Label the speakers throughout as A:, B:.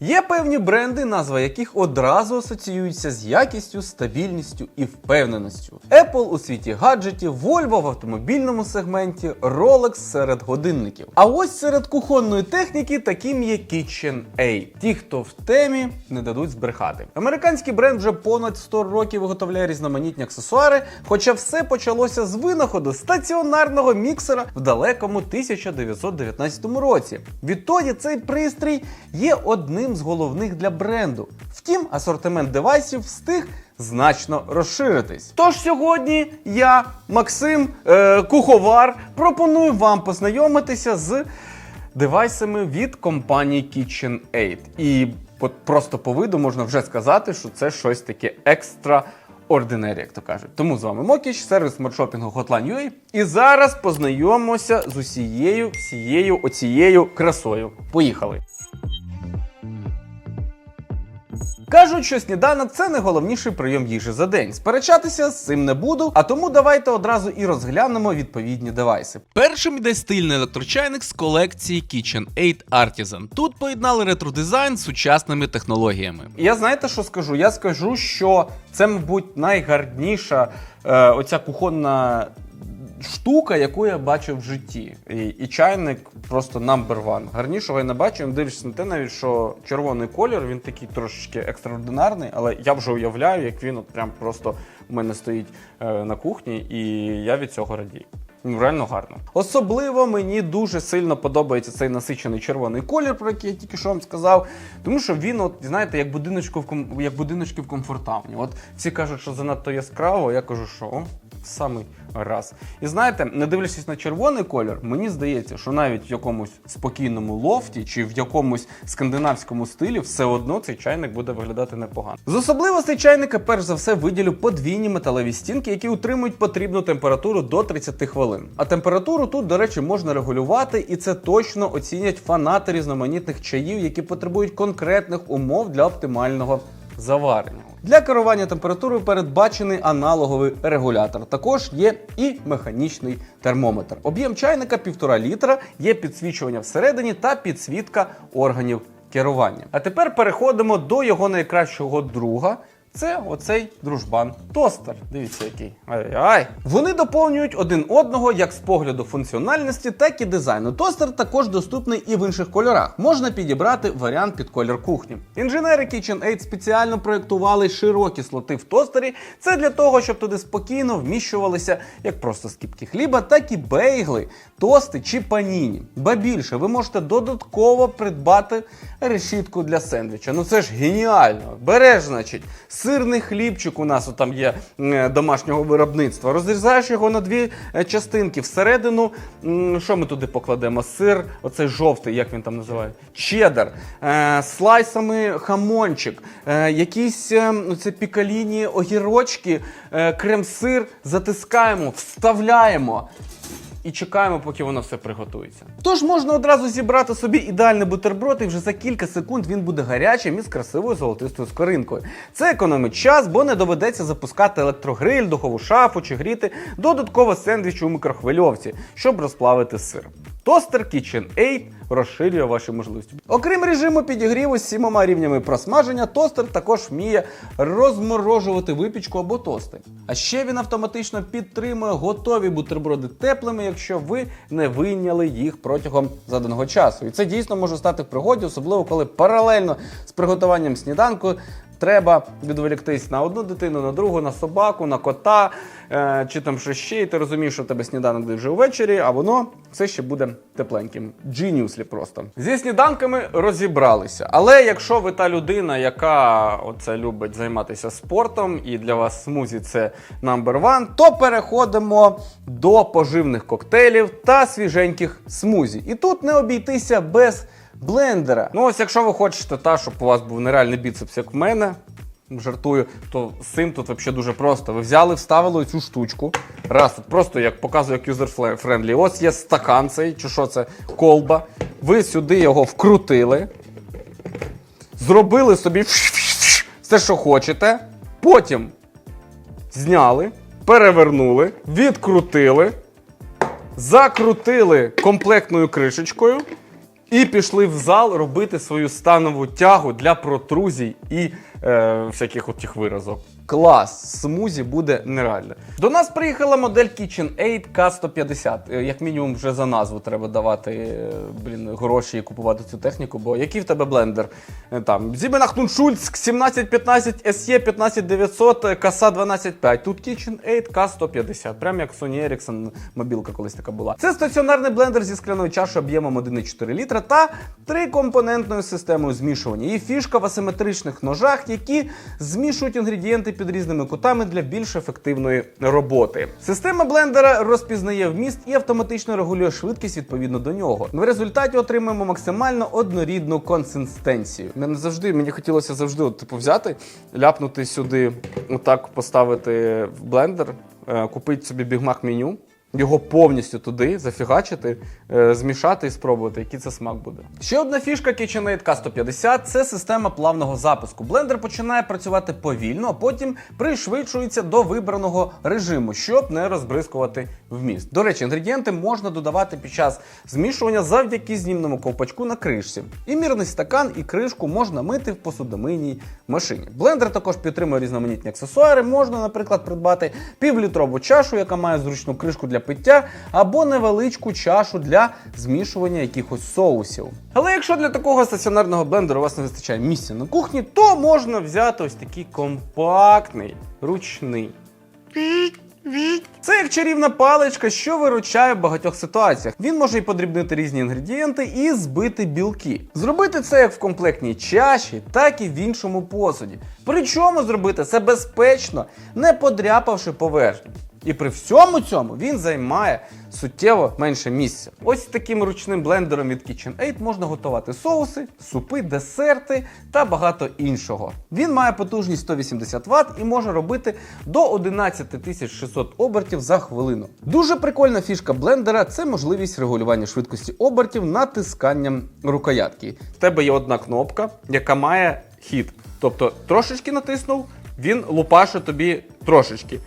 A: Є певні бренди, назва яких одразу асоціюються з якістю, стабільністю і впевненістю. Apple у світі гаджетів, Volvo в автомобільному сегменті, Rolex серед годинників. А ось серед кухонної техніки таким є KitchenAid. Ті, хто в темі, не дадуть збрехати. Американський бренд вже понад 100 років виготовляє різноманітні аксесуари, хоча все почалося з винаходу стаціонарного міксера в далекому 1919 році. Відтоді цей пристрій є одним з головних для бренду. Втім, асортимент девайсів встиг значно розширитись. Тож сьогодні я, Максим е, Куховар, пропоную вам познайомитися з девайсами від компанії KitchenAid. І от просто по виду можна вже сказати, що це щось таке екстра. Ordinary, як то кажуть. Тому з вами Мокіч, сервіс смартшопінгу Hotline.ua. І зараз познайомимося з усією всією оцією красою. Поїхали! Кажуть, що сніданок це найголовніший прийом їжі за день. Сперечатися з цим не буду, а тому давайте одразу і розглянемо відповідні девайси. Першим йде стильний електрочайник з колекції KitchenAid Artisan. Тут поєднали ретро-дизайн з сучасними технологіями. Я знаєте, що скажу? Я скажу, що це, мабуть, найгарніша е, оця кухонна штука, яку я бачив в житті. І, і чайник просто number one. Гарнішого я не бачив. Дивишся на те, навіть що червоний колір, він такий трошечки екстраординарний, але я вже уявляю, як він от прям просто у мене стоїть е, на кухні, і я від цього радію. Ну, реально гарно. Особливо мені дуже сильно подобається цей насичений червоний колір, про який я тільки що вам сказав. Тому що він, от, знаєте, як будиночку в як будиночки в комфортавні. От всі кажуть, що занадто яскраво, я кажу, що самий раз. І знаєте, не дивлячись на червоний колір, мені здається, що навіть в якомусь спокійному лофті чи в якомусь скандинавському стилі все одно цей чайник буде виглядати непогано. З особливостей чайника, перш за все, виділю подвійні металеві стінки, які утримують потрібну температуру до 30 хвилин. А температуру тут, до речі, можна регулювати, і це точно оцінять фанати різноманітних чаїв, які потребують конкретних умов для оптимального заварення. Для керування температурою передбачений аналоговий регулятор. Також є і механічний термометр. Об'єм чайника 1,5 літра, є підсвічування всередині та підсвітка органів керування. А тепер переходимо до його найкращого друга. Це оцей дружбан тостер. Дивіться, який. Ай-ай. Вони доповнюють один одного як з погляду функціональності, так і дизайну. Тостер також доступний і в інших кольорах. Можна підібрати варіант під колір кухні. Інженери KitchenAid спеціально проєктували широкі слоти в тостері. Це для того, щоб туди спокійно вміщувалися як просто скіпки хліба, так і бейгли, тости чи паніні. Ба більше, ви можете додатково придбати решітку для сендвіча. Ну це ж геніально. Береш, значить, сирний хлібчик у нас там є е, домашнього виробництва. Розрізаєш його на дві е, частинки. Всередину, що ми туди покладемо? Сир, оцей жовтий, як він там називає, чеддер, е, слайсами хамончик, якісь е, оце пікаліні огірочки, крем-сир затискаємо, вставляємо і чекаємо, поки воно все приготується. Тож можна одразу зібрати собі ідеальний бутерброд, і вже за кілька секунд він буде гарячим із красивою золотистою скоринкою. Це економить час, бо не доведеться запускати електрогриль, духову шафу чи гріти додатково сендвіч у мікрохвильовці, щоб розплавити сир. Тостер KitchenAid розширює ваші можливості. Окрім режиму підігріву з сімома рівнями просмаження, тостер також вміє розморожувати випічку або тости. А ще він автоматично підтримує готові бутерброди теплими, якщо ви не вийняли їх протягом заданого часу. І це дійсно може стати в пригоді, особливо коли паралельно з приготуванням сніданку треба відволіктись на одну дитину, на другу, на собаку, на кота е, чи там що ще, і ти розумієш, що тебе сніданок буде вже ввечері, а воно все ще буде тепленьким. Geniusly просто. Зі сніданками розібралися. Але якщо ви та людина, яка оце любить займатися спортом, і для вас смузі це number one, то переходимо до поживних коктейлів та свіженьких смузі. І тут не обійтися без блендера. Ну ось, якщо ви хочете, та, щоб у вас був нереальний біцепс, як в мене. Жартую, то з цим тут взагалі дуже просто. Ви взяли, вставили цю штучку. Раз, тут просто як показую, як юзер-френдлі. Ось є стакан цей, чи що це, колба. Ви сюди його вкрутили, зробили собі все, що хочете. Потім зняли, перевернули, відкрутили, закрутили комплектною кришечкою. І пішли в зал робити свою станову тягу для протрузій і е, всяких тих виразок. Клас, смузі буде нереально. До нас приїхала модель KitchenAid K150. Е, Як мінімум, вже за назву треба давати е, блін, гроші і купувати цю техніку, бо який в тебе блендер? Е, Там Нуншульц 1715 SE 15900 Каса 125. Тут KitchenAid K150. Прям як Sony Ericsson мобілка колись така була. Це стаціонарний блендер зі скляною чашою об'ємом 1,4 літра та трикомпонентною системою змішування. І фішка в асиметричних ножах, які змішують інгредієнти під різними кутами для більш ефективної роботи. Система блендера розпізнає вміст і автоматично регулює швидкість відповідно до нього. В результаті отримаємо максимально однорідну консистенцію. Мене завжди мені хотілося завжди типу взяти, ляпнути сюди, отак поставити в блендер, е, купити собі бігмак меню. Його повністю туди зафігачити, е, змішати і спробувати, який це смак буде. Ще одна фішка KitchenAid K150 – це система плавного запуску. Блендер починає працювати повільно, а потім пришвидшується до вибраного режиму, щоб не розбризкувати вміст. До речі, інгредієнти можна додавати під час змішування завдяки знімному ковпачку на кришці. І мірний стакан і кришку можна мити в посудомийній машині. Блендер також підтримує різноманітні аксесуари. Можна, наприклад, придбати півлітрову чашу, яка має зручну кришку для пиття, або невеличку чашу для змішування якихось соусів. Але якщо для такого стаціонарного блендера у вас не вистачає місця на кухні, то можна взяти ось такий компактний ручний. Це як чарівна паличка, що виручає в багатьох ситуаціях. Він може і подрібнити різні інгредієнти і збити білки. Зробити це як в комплектній чаші, так і в іншому посуді. Причому зробити це безпечно, не подряпавши поверхню. І при всьому цьому він займає суттєво менше місця. Ось таким ручним блендером від KitchenAid можна готувати соуси, супи, десерти та багато іншого. Він має потужність 180 Вт і може робити до 11600 обертів за хвилину. Дуже прикольна фішка блендера це можливість регулювання швидкості обертів натисканням рукоятки. В тебе є одна кнопка, яка має хід. Тобто трошечки натиснув, він лупаше тобі трошечки.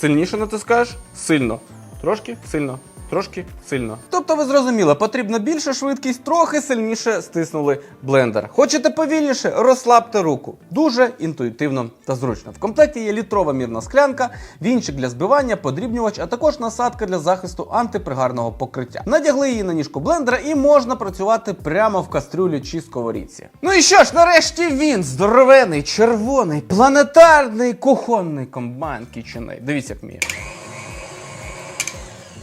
A: Сильніше натискаєш сильно. Трошки сильно. Трошки сильно. Тобто, ви зрозуміли, потрібна більша швидкість, трохи сильніше стиснули блендер. Хочете повільніше, розслабте руку. Дуже інтуїтивно та зручно. В комплекті є літрова мірна склянка, вінчик для збивання, подрібнювач, а також насадка для захисту антипригарного покриття. Надягли її на ніжку блендера і можна працювати прямо в кастрюлі чи сковорідці. Ну і що ж, нарешті він здоровений, червоний, планетарний кухонний комбайн KitchenAid. Дивіться, як вміє.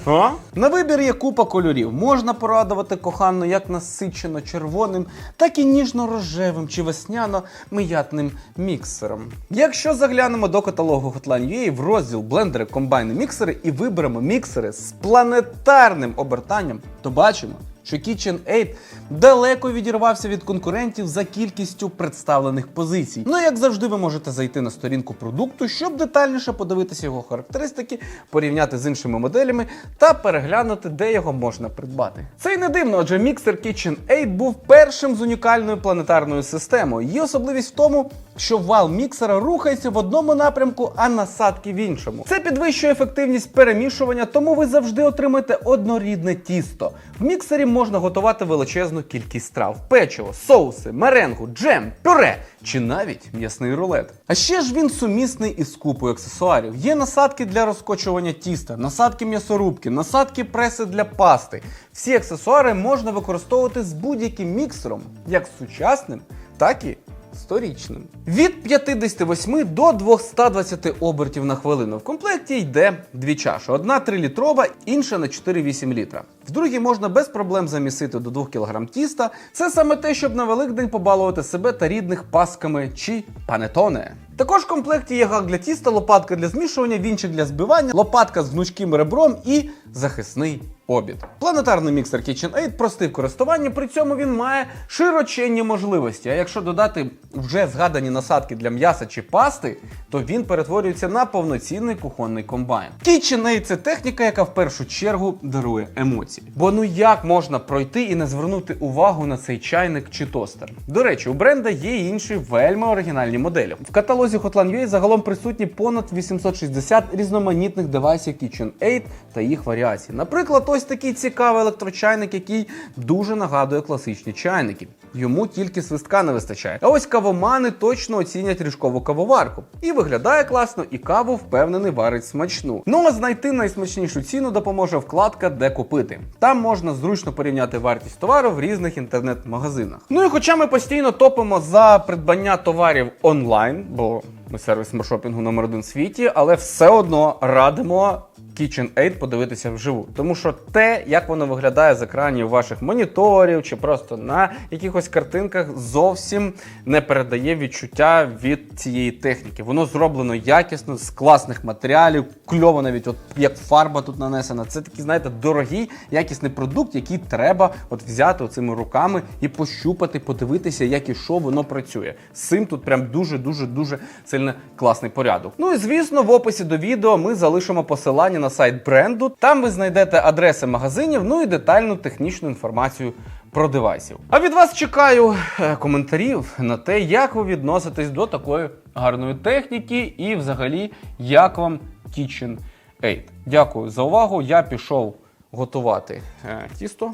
A: А? На вибір є купа кольорів. Можна порадувати кохану як насичено червоним, так і ніжно-рожевим чи весняно-миятним міксером. Якщо заглянемо до каталогу Hotline.ua в розділ блендери, комбайни, міксери і виберемо міксери з планетарним обертанням, то бачимо, що KitchenAid далеко відірвався від конкурентів за кількістю представлених позицій. Ну, як завжди, ви можете зайти на сторінку продукту, щоб детальніше подивитися його характеристики, порівняти з іншими моделями та переглянути, де його можна придбати. Це й не дивно, адже міксер KitchenAid був першим з унікальною планетарною системою. Її особливість в тому, що вал міксера рухається в одному напрямку, а насадки в іншому. Це підвищує ефективність перемішування, тому ви завжди отримаєте однорідне тісто. В міксері можна готувати величезну кількість страв: печиво, соуси, меренгу, джем, пюре чи навіть м'ясний рулет. А ще ж він сумісний із купою аксесуарів. Є насадки для розкочування тіста, насадки м'ясорубки, насадки преси для пасти. Всі аксесуари можна використовувати з будь-яким міксером, як сучасним, так і сторічним. Від 58 до 220 обертів на хвилину. В комплекті йде дві чаші: одна 3-літрова, інша на 4,8 літра. В другій можна без проблем замісити до 2 кг тіста. Це саме те, щоб на Великдень побалувати себе та рідних пасками чи панетоне. Також в комплекті є гак для тіста, лопатка для змішування, вінчик для збивання, лопатка з гнучким ребром і захисний обід. Планетарний міксер KitchenAid простий в користуванні, при цьому він має широченні можливості. А якщо додати вже згадані насадки для м'яса чи пасти, то він перетворюється на повноцінний кухонний комбайн. KitchenAid – це техніка, яка в першу чергу дарує емоції. Бо ну як можна пройти і не звернути увагу на цей чайник чи тостер? До речі, у бренда є інші вельми оригінальні моделі. В каталозі Hotline.ua загалом присутні понад 860 різноманітних девайсів KitchenAid та їх варіацій. Наприклад, ось такий цікавий електрочайник, який дуже нагадує класичні чайники. Йому тільки свистка не вистачає. А ось кавомани точно оцінять ріжкову кавоварку. І виглядає класно, і каву впевнений варить смачну. Ну а знайти найсмачнішу ціну допоможе вкладка Де купити. Там можна зручно порівняти вартість товару в різних інтернет-магазинах. Ну і хоча ми постійно топимо за придбання товарів онлайн, бо ми сервіс маршопінгу номер один в світі, але все одно радимо KitchenAid подивитися вживу. Тому що те, як воно виглядає з екранів ваших моніторів чи просто на якихось картинках, зовсім не передає відчуття від цієї техніки. Воно зроблено якісно, з класних матеріалів, кльово навіть, от як фарба тут нанесена. Це такий, знаєте, дорогий, якісний продукт, який треба от взяти оцими руками і пощупати, подивитися, як і що воно працює. З цим тут прям дуже, дуже, дуже сильно класний порядок. Ну і звісно, в описі до відео ми залишимо посилання на сайт бренду. Там ви знайдете адреси магазинів, ну і детальну технічну інформацію про девайсів. А від вас чекаю е, коментарів на те, як ви відноситесь до такої гарної техніки, і взагалі як вам KitchenAid. Дякую за увагу. Я пішов готувати е, тісто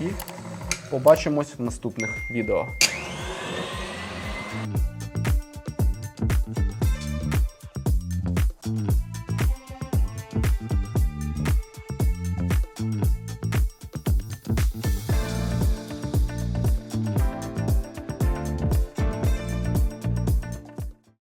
A: і побачимось в наступних відео.